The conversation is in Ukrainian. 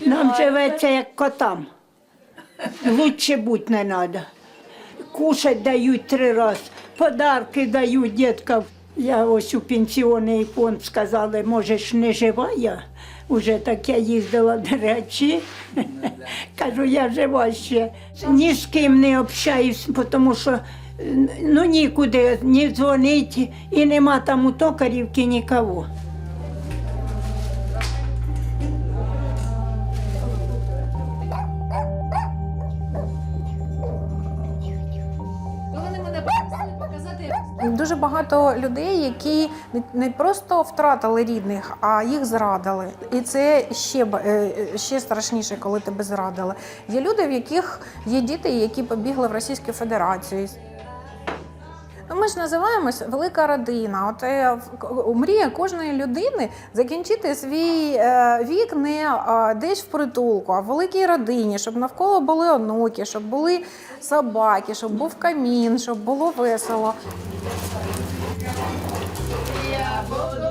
Нам живеться як котам. Лучше бути не треба. Кушать дають три рази, подарки дають діткам. Я ось у пенсіонний фонд сказали, можеш не жива я. Уже так я їздила до речі. Кажу, я жива ще. Ні з ким не общаюсь, тому що ну, нікуди ні дзвонити, і нема там у токарівки нікого. Дуже багато людей, які не- просто втратили рідних, а їх зрадили. І це ще, б- е, ще страшніше, коли тебе зрадили. Є люди, в яких є діти, які побігли в Російську Федерацію. Ну, ми ж називаємось велика родина. От е, мрія кожної людини закінчити свій е, вік не е, десь в притулку, а в великій родині, щоб навколо були онуки, щоб були собаки, щоб був камін, щоб було весело. Я буду